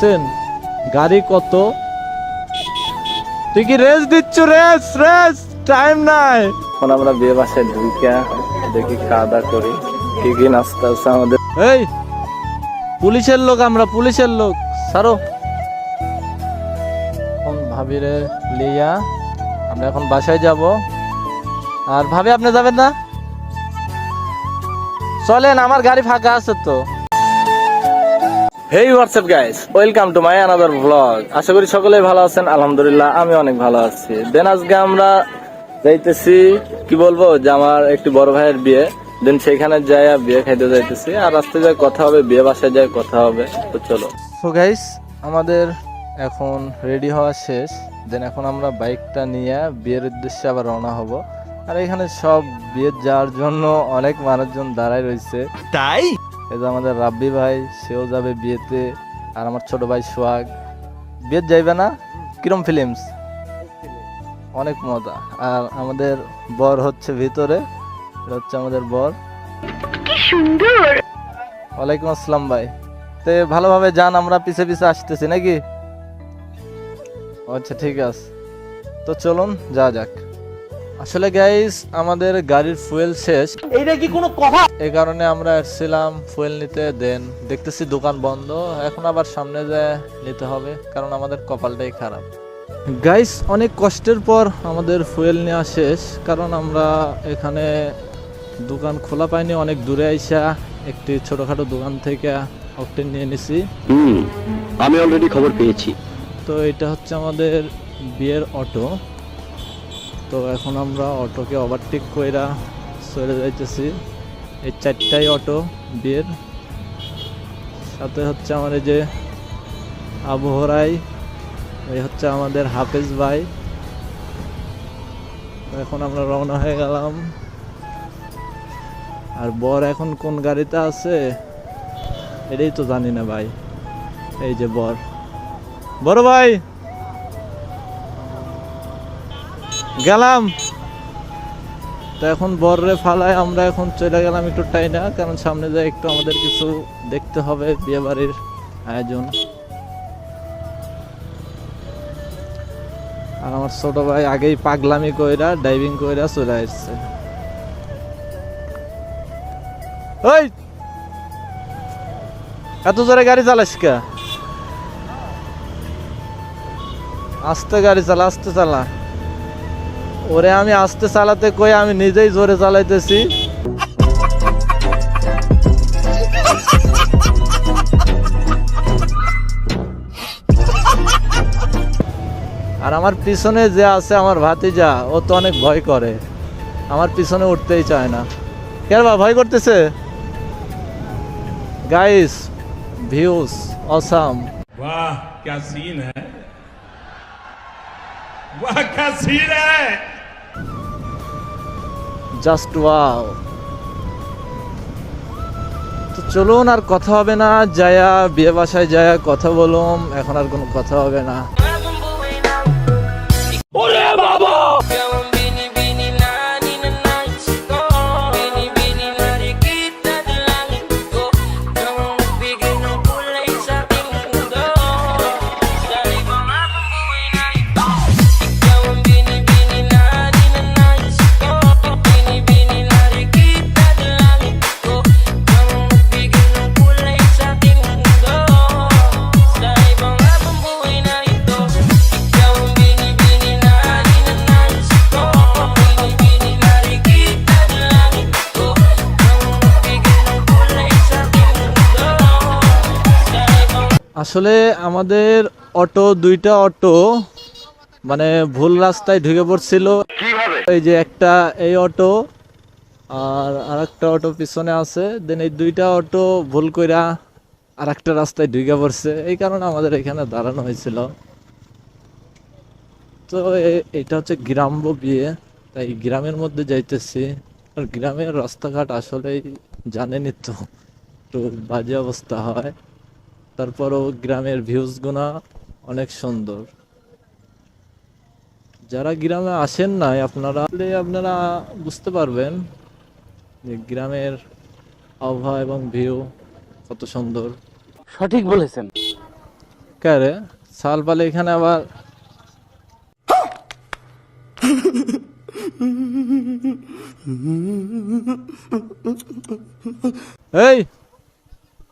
দেখছেন গাড়ি কত? তুই কি রেস দিচ্ছ? রেস রেস টাইম নাই। এখন আমরা বিয়ে বাসায় ঢুইকা দেখি খাওয়া দাওয়া করি কি কি নাস্তা আছে আমাদের। এই পুলিশের লোক আমরা পুলিশের লোক। সারো এখন ভাবিরে লিয়া আমরা এখন বাসায় যাব। আর ভাবি আপনি যাবেন না? চলেন আমার গাড়ি ফাঁকা আছে তো। Hey WhatsApp guys welcome to my another blog আশা করি সকলেই ভালো আছেন। আলহামদুলিল্লাহ আমি অনেক ভালো আছি। দেন আজকে আমরা যাইতেছি কি বলব যে আমার একটি বড় ভাইয়ের বিয়ে। দেন সেখানে যাই বিয়ে খাইতে যাইতেছি। আর রাস্তায় যাই কথা হবে বিয়ে বাসায় যাই কথা হবে তো চলো। সো গাইস আমাদের এখন রেডি হওয়া শেষ। দেন এখন আমরা বাইকটা নিয়ে বিয়ের উদ্দেশ্যে আবার রওনা হব। আর এখানে সব বিয়ে যাওয়ার জন্য অনেক মানুষজন দাঁড়ায় রয়েছে। তাই? এই যে আমাদের রাব্বি ভাই সেও যাবে বিয়েতে আর আমার ছোট ভাই সোহাগ। বিয়ে যাইবে না? কিরম ফিলিমস অনেক মজা। আর আমাদের বর হচ্ছে ভিতরে এটা হচ্ছে আমাদের বর। সুন্দর! ওয়ালাইকুম আসসালাম ভাই। তে ভালোভাবে যান আমরা পিছে পিছে আসতেছি নাকি? আচ্ছা ঠিক আছে। তো চলুন যা যাক। আসলে গাইস আমাদের গাড়ির ফুয়েল শেষ। এইটা কি কোনো কথা? এই কারণে আমরা এসেছিলাম ফুয়েল নিতে দেন দেখতেছি দোকান বন্ধ। এখন আবার সামনে যায় নিতে হবে কারণ আমাদের কপালটাই খারাপ। গাইস অনেক কষ্টের পর আমাদের ফুয়েল নেওয়া শেষ কারণ আমরা এখানে দোকান খোলা পাইনি অনেক দূরে আইসা একটি ছোটখাটো দোকান থেকে অকটেন নিয়ে নিছি। আমি অলরেডি খবর পেয়েছি। তো এটা হচ্ছে আমাদের বিয়ের অটো তো এখন আমরা অটোকে ওভারটেক কইরা চলে যাইতেছি। এই চারটাই অটো বিয়ের। সাথে হচ্ছে আমার এই যে আবহরাই এই হচ্ছে আমাদের হাফেজ ভাই। এখন আমরা রওনা হয়ে গেলাম। আর বর এখন কোন গাড়িতে আছে? এটাই তো জানি না ভাই। এই যে বর। বড় ভাই! গেলাম। তো এখন বররে ফালায় আমরা এখন চলে গেলাম একটু টাইনা, কারণ সামনে যায় একটু আমাদের কিছু দেখতে হবে বিয়েবাড়ির আয়োজন। আর আমার ছোট ভাই আগেই পাগলামি কইরা ডাইভিং কইরা চলে আসছে। ওই এত জোরে গাড়ি চালাস কে? আস্তে গাড়ি চালা, আস্তে চালা। ওরে আমি আস্তে চালাতে কই আমি নিজেই জোরে চালাইতেছি আর আমার পিছনে যে আছে আমার ভাতিজা ও তো অনেক ভয় করে আমার পিছনে উঠতেই চায় না কেন বা ভয় করতেছে গাইস ভিউস অসাম वाह क्या सीन है वाह क्या सीन है জাস্ট ওয়াও। তো চলুন আর কথা হবে না, যায়া বিয়ে বাসায় যায়া কথা বলুম, এখন আর কোনো কথা হবে না। আসলে আমাদের অটো দুইটা অটো মানে ভুল রাস্তায় ঢুকে পড়ছিল। এই যে একটা এই অটো আর আরেকটা অটো পিছনে আছে। দেন এই দুইটা অটো ভুল কইরা আরেকটা রাস্তায় ঢুকে পড়ছে। এই কারণে আমাদের এখানে দাঁড়ানো হয়েছিল। তো এটা হচ্ছে গ্রাম্য বিয়ে। তাই গ্রামের মধ্যে যাইতেছি। আর গ্রামের রাস্তাঘাট আসলেই জানেনি তো একটু বাজে অবস্থা হয়। তারপরও গ্রামের ভিউজ গুনা অনেক সুন্দর। যারা গ্রামে আসেন নাই আপনারা আপনারা বুঝতে পারবেন যে গ্রামের আবহাওয়া এবং ভিউ কত সুন্দর। সঠিক বলেছেন। কারে সাল পালে এখানে আবার এই!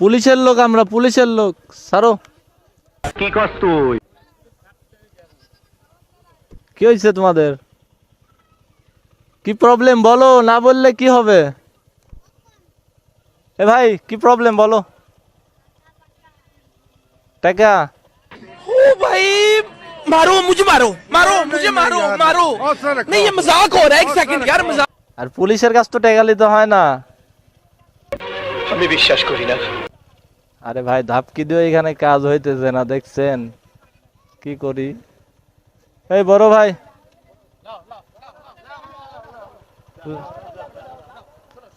পুলিশের লোক আমরা পুলিশের লোক সারো কি কস তুই কি হয়েছে তোমাদের কি প্রবলেম বলো না বললে কি হবে এ ভাই কি প্রবলেম বলো টাকা भाई मारो मुझे मारो मारो मुझे मारो मारो नहीं ये मजाक हो रहा है एक सेकंड यार मजाक আর পুলিশের কাছ তো টাকা নিতে হয় না আমি বিশ্বাস করি না আরে ভাই ধাপকি দিয়ে এখানে কাজ হইতেছে না, দেখছেন? কি করি? এই বড় ভাই।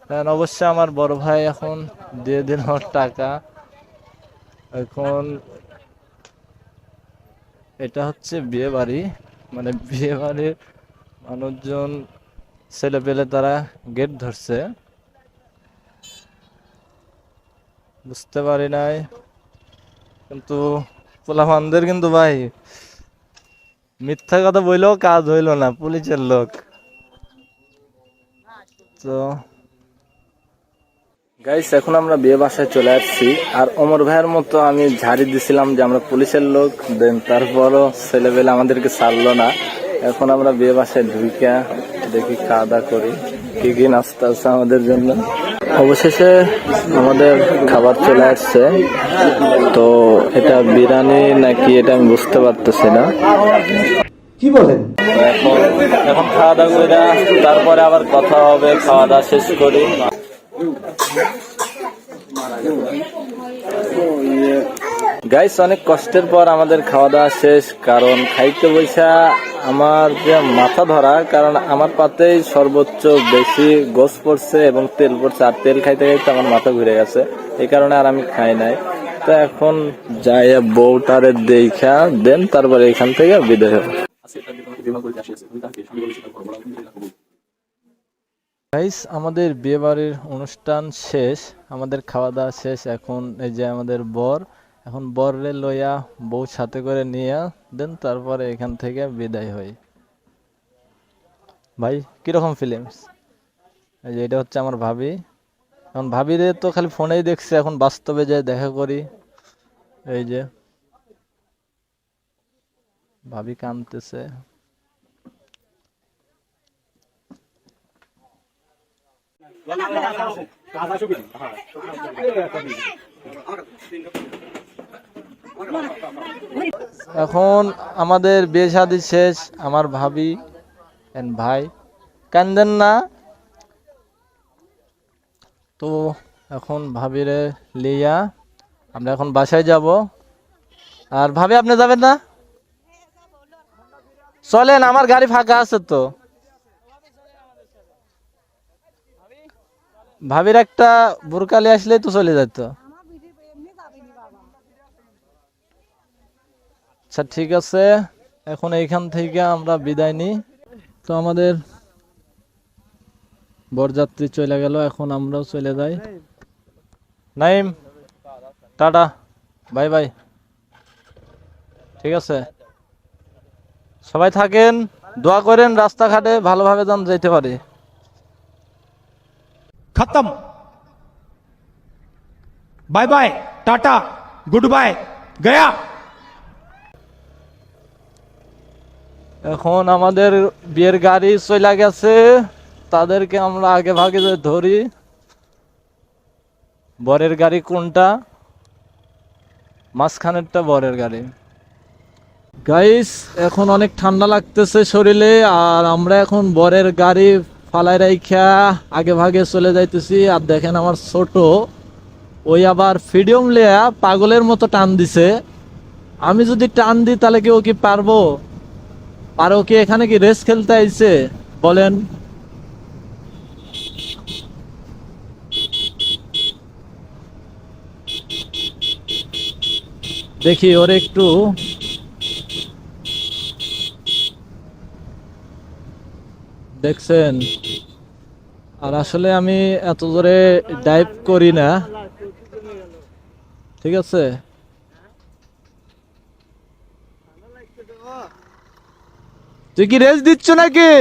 হ্যাঁ অবশ্যই আমার বড় ভাই এখন দিয়ে দিন টাকা। এখন এটা হচ্ছে বিয়ে বাড়ি। মানে বিয়ে বাড়ির মানুষজন ছেলে পেলে তারা গেট ধরছে। বুঝতে পারি নাই। কিন্তু পোলাপানদের কিন্তু ভাই, মিথ্যা কথা বললেও কাজ হইল না, পুলিশের লোক। তো গাইস এখন আমরা বিয়ে বাসায় চলে আসছি। আর অমর ভাইয়ের মতো আমি ঝাড়ি দিছিলাম যে আমরা পুলিশের লোক, দেন তারপরও ছেলেবেলে আমাদেরকে ছাড়লো না। এখন আমরা বিয়ে বাসায় ঢুইকা, দেখি খাওয়া দাওয়া করি। কি কি নাস্তা আছে আমাদের জন্য? অবশেষে আমাদের খাবার চলে আসছে। তো এটা বিরিয়ানি নাকি এটা আমি বুঝতে পারতেছি না। কি বলেন? এখন এখন খাওয়া দাওয়া করে তারপরে আবার কথা হবে খাওয়া দাওয়া শেষ করি। গাইস অনেক কষ্টের পর আমাদের খাওয়া দাওয়া শেষ, কারণ খাইতে বৈশা আমার যে মাথা ধরা, কারণ আমার পাতেই সর্বোচ্চ বেশি গোস পড়ছে এবং তেল পড়ছে, আর তেল খাইতে খাইতে আমার মাথা ঘুরে গেছে। এই কারণে আর আমি খাই নাই। তো এখন যাই বউটারে দেখা, দেন তারপরে এখান থেকে বিদায় হবে। গাইস আমাদের বিয়ে বাড়ির অনুষ্ঠান শেষ, আমাদের খাওয়া দাওয়া শেষ, এখন এই যে আমাদের বর এখন বররে লইয়া বউ সাথে করে নিয়ে দেন তারপরে এখান থেকে বিদায় হই ভাই কীরকম ফিলিংস এই যে এটা হচ্ছে আমার ভাবি এখন ভাবিরে তো খালি ফোনেই দেখছে এখন বাস্তবে যাই দেখা করি এই যে ভাবি কাঁদতেছে এখন আমাদের বিয়ে শাদী শেষ, আমার ভাবি ভাই। কান্দেন না। তো এখন ভাবিরে লিয়া, আমরা এখন বাসায় যাব। আর ভাবি, আপনি যাবেন না? চলেন, আমার গাড়ি ফাঁকা আছে তো। ভাবির একটা বুরকালি আসলেই তো চলে যেত আচ্ছা ঠিক আছে। এখন এইখান থেকে আমরা বিদায় নিই। তো আমাদের বরযাত্রী চলে গেল, এখন আমরাও চলে যাই। Naim, tata, bye bye. ঠিক আছে। সবাই থাকেন, দোয়া করেন, রাস্তাঘাটে ভালোভাবে যান যেতে পারে। খতম। Bye bye, tata, good bye, Gaya. এখন আমাদের বিয়ের গাড়ি চলে গেছে। তাদেরকে আমরা আগে ভাগে ধরি। বরের গাড়ি কোনটা? মাঝখানেরটা বরের গাড়ি। গাইস এখন অনেক ঠান্ডা লাগতেছে শরীরে, আর আমরা এখন বরের গাড়ি ফালাই রাইখা আগে ভাগে চলে যাইতেছি। আর দেখেন আমার ছোট, ওই আবার ফ্রিডম লেয়া পাগলের মতো টান দিছে। আমি যদি টান দিই তাহলে কি ও কি পারব? আর কি এখানে কি রেস খেলতে আইছে? বলেন। দেখি ওর একটু। দেখছেন? আর আসলে আমি এত জোরে ডাইভ করি না। ঠিক আছে? তুই কি রেস দিচ্ছ নাকি?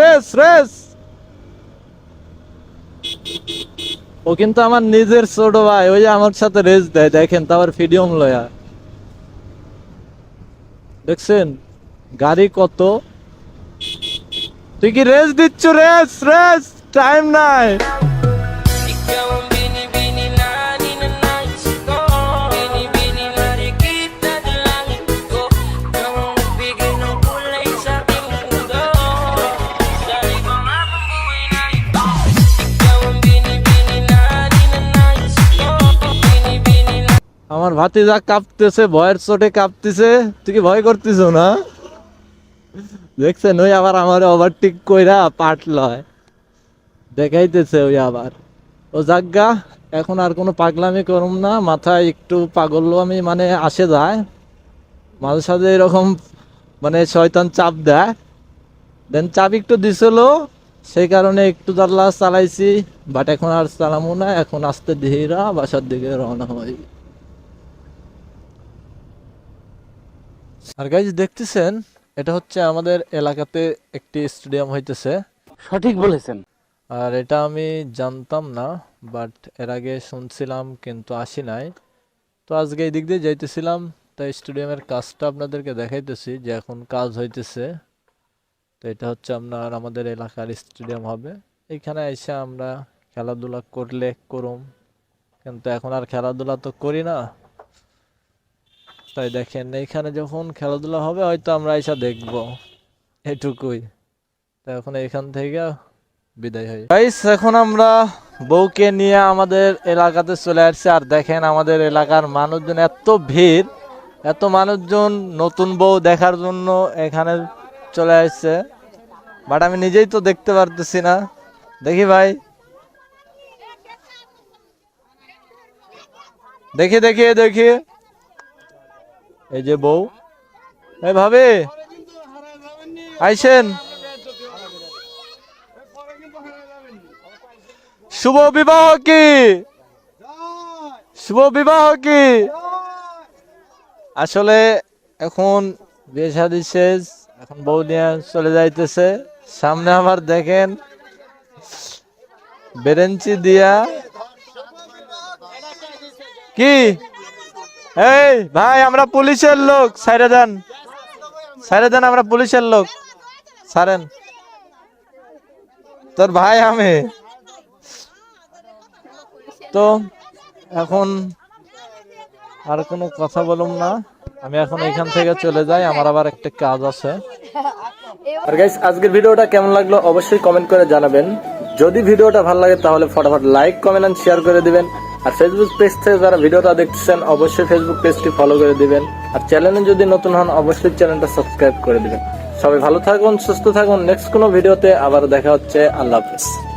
Race race. ও কিন্তু আমার নিজের ছোট ভাই, ওই যে আমার সাথে রেস দেয়, দেখেন তো তারপর ফিডিয়ম লয়া। দেখছেন? গাড়ি কত? তুই কি রেস দিচ্ছ? রেস রেস টাইম নাই। আমার ভাতিজা কাঁপতেছে, ভয়ের চোটে কাঁপতেছে। তুই কি ভয় করতিস না? দেখছেন, ওই আবার আমার ওভারটেক কইরা পাট লয়। দেখাইতেছে ওই আবার। ও জাগা এখন আর কোনো পাগলামি করুম না, মাথায় একটু পাগল আমি মানে আসে যায়। মাঝে সাঝে এরকম মানে শয়তান চাপ দেয়। দেন চাপ একটু দিছিল, সেই কারণে একটু দাঁড়লা চালাইছি বাট এখন আর চালামো না, এখন আসতে ধীরা বাসার দিকে রওনা হয় আর গাইজ দেখতেছেন এটা হচ্ছে আমাদের এলাকাতে একটি স্টেডিয়াম হইতেছে। সঠিক বলেছেন। আর এটা আমি জানতাম না বাট এর আগে শুনছিলাম কিন্তু আসি নাই। তো আজকে এই দিক দিয়ে যাইতেছিলাম তাই স্টেডিয়ামের কাজটা আপনাদেরকে দেখাইতেছি যে এখন কাজ হইতেছে। তো এটা হচ্ছে আপনার আমাদের এলাকার স্টেডিয়াম হবে। এখানে এসে আমরা খেলাধুলা করলে করুম। কিন্তু এখন আর খেলাধুলা তো করি না। তাই দেখেন, এইখানে যখন খেলাধুলা হবে, হয়তো আমরা এসে দেখব। এটুকুই। তো এখন এখান থেকে বিদায় হই। গাইস এখন আমরা বউকে নিয়ে আমাদের এলাকাতে চলে আসছি। আর দেখেন, আমাদের এলাকার মানুষজন এত ভিড়, এত মানুষজন নতুন বউ দেখার জন্য এখানে চলে আসছে। বাট আমি নিজেই তো দেখতে পারতেছি না। দেখি ভাই। দেখি দেখি দেখি। এই যে বউ। এই ভাবে, আইসেন। শুভ বিবাহ কি? শুভ বিবাহ কি? আসলে এখন বিয়ে শাদী শেষ, এখন বউ নিয়ে চলে যাইতেছে। সামনে আবার দেখেন, বেরেঞ্চি দিয়া। কি? এই, ভাই, আমরা পুলিশের লোক। সাইরে দেন সাইরে দেন আমরা পুলিশের লোক। সারেন। তোর ভাই আমি। তো, এখন আর কোনো কথা বলুম না। আমি এখন এখান থেকে চলে যাই, আমার আবার একটা কাজ আছে। আর গাইস আজকের ভিডিওটা কেমন লাগল অবশ্যই কমেন্ট করে জানাবেন। যদি ভিডিওটা ভালো লাগে তাহলে ফটাফট লাইক কমেন্ট এন্ড শেয়ার করে দিবেন। আর ফেসবুক পেজ থেকে যারা ভিডিওটা দেখছেন অবশ্যই ফেসবুক পেজটি ফলো করে দিবেন। আর চ্যানেলে যদি নতুন হন, অবশ্যই চ্যানেলটা সাবস্ক্রাইব করে দিবেন। সবাই ভালো থাকুন, সুস্থ থাকুন। নেক্সট কোনো ভিডিওতে আবার দেখা হচ্ছে। আল্লাহ হাফেজ।